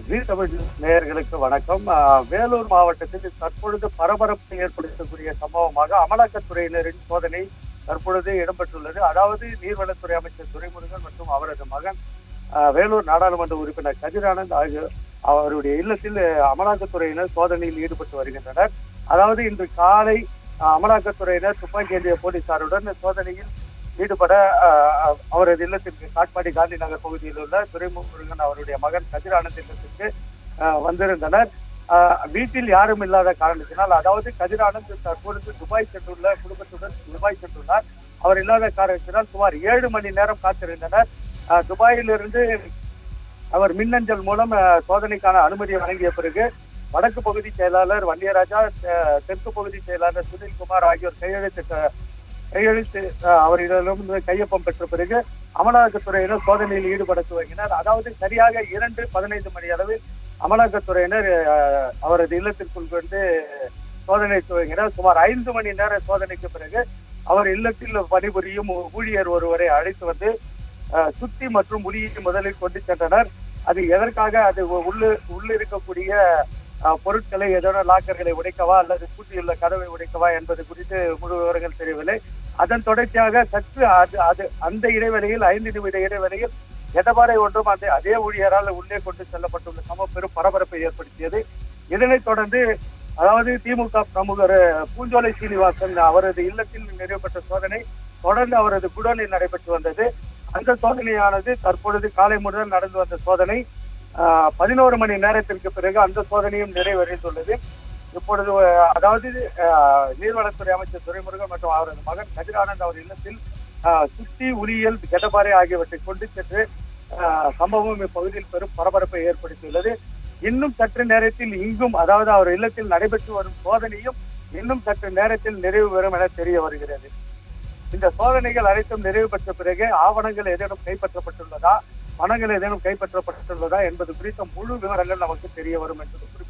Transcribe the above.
G Tamil நேயர்களுக்கு வணக்கம். வேலூர் மாவட்டத்தில் தற்பொழுது பரபரப்பை ஏற்படுத்தக்கூடிய சம்பவமாக அமலாக்கத்துறையினரின் சோதனை தற்பொழுது இடம்பெற்றுள்ளது. அதாவது நீர்வளத்துறை அமைச்சர் துரைமுருகன் மற்றும் அவரது மகன் வேலூர் நாடாளுமன்ற உறுப்பினர் கதிரானந்த் ஆகியோர் அவருடைய இல்லத்தில் அமலாக்கத்துறையினர் சோதனையில் ஈடுபட்டு வருகின்றனர். அதாவது இன்று காலை அமலாக்கத்துறையினர் துப்பாக்கி ஏந்திய போலீசாருடன் சோதனையில் ஈடுபட அவரது இல்லத்திற்கு காட்பாடி காந்தி நகர் பகுதியில் உள்ள துரைமுருகன் அவருடைய மகன் கதிரானந்த் இல்லத்திற்கு வந்திருந்தனர். வீட்டில் யாரும் இல்லாத காரணத்தினால் அதாவது கதிரானந்த் தற்பொழுது துபாய் சென்றுள்ள குடும்பத்துடன் துபாய் சென்றுள்ளார். அவர் இல்லாத காரணத்தினால் சுமார் ஏழு மணி நேரம் காத்திருந்தனர். துபாயிலிருந்து அவர் மின்னஞ்சல் மூலம் சோதனைக்கான அனுமதி வழங்கிய பிறகு வடக்கு பகுதி செயலாளர் வன்னியராஜா தெற்கு பகுதி செயலாளர் சுனில்குமார் ஆகியோர் கையெழுத்து கையெழுத்து அஹ், கையொப்பம் பெற்ற பிறகு அமலாக்கத்துறையினர் சோதனையில் ஈடுபட துவங்கினர். அதாவது சரியாக இரண்டு பதினைந்து மணி அளவில் அமலாக்கத்துறையினர் அவரது இல்லத்திற்குள் வந்து சோதனை துவங்கினர். சுமார் ஐந்து மணி நேர சோதனைக்கு பிறகு அவர் இல்லத்தில் பணிபுரியும் ஊழியர் ஒருவரை அழைத்து வந்து சுத்தி மற்றும் உளியை முதலில் கொண்டு சென்றனர். அது எதற்காக அது உள்ளு உள்ளே இருக்கக்கூடிய பொருட்களை ஏதோ லாக்கர்களை உடைக்கவா அல்லது பூட்டியுள்ள கதவை உடைக்கவா என்பது குறித்து முழு விவரங்கள் தெரியவில்லை. அதன் தொடர்ச்சியாக சற்று அது அது அந்த இடைவெளியில் ஐந்து நிமிட இடைவெளியில் எடப்பாடி ஒன்றும் அந்த அதே ஊழியரால் உள்ளே கொண்டு செல்லப்பட்டுள்ள சம பெரும் பரபரப்பை ஏற்படுத்தியது. இதனைத் தொடர்ந்து அதாவது திமுக பிரமுகர் பூஞ்சோலை சீனிவாசன் அவரது இல்லத்தில் நிறைவேற்ற சோதனை தொடர்ந்து அவரது குடோனில் நடைபெற்று வந்தது. அந்த சோதனையானது தற்பொழுது காலை முதல் நடந்து வந்த சோதனை. பதினோரு மணி நேரத்திற்கு பிறகு அந்த சோதனையும் நிறைவடைந்துள்ளது. இப்பொழுது அதாவது நீர்வளத்துறை அமைச்சர் துரைமுருகன் மற்றும் அவரது மகன் கதிரானந்த் அவர் இல்லத்தில் சுட்டி சுத்தி உளியல் கெடபாறை ஆகியவற்றை கொண்டு சென்று சம்பவம் இப்பகுதியில் பெரும் பரபரப்பை ஏற்படுத்தியுள்ளது. இன்னும் சற்று நேரத்தில் இங்கும் அதாவது அவர் இல்லத்தில் நடைபெற்று வரும் சோதனையும் இன்னும் சற்று நேரத்தில் நிறைவு பெறும் என தெரிய வருகிறது. இந்த சோதனைகள் அனைத்தும் நிறைவு பெற்ற பிறகு ஆவணங்கள் ஏதேனும் கைப்பற்றப்பட்டுள்ளதா? பணங்கள் ஏதேனும் கைப்பற்றப்பட்டுள்ளதா என்பது குறித்த முழு விவரங்கள் நமக்கு தெரிய வரும் என்பது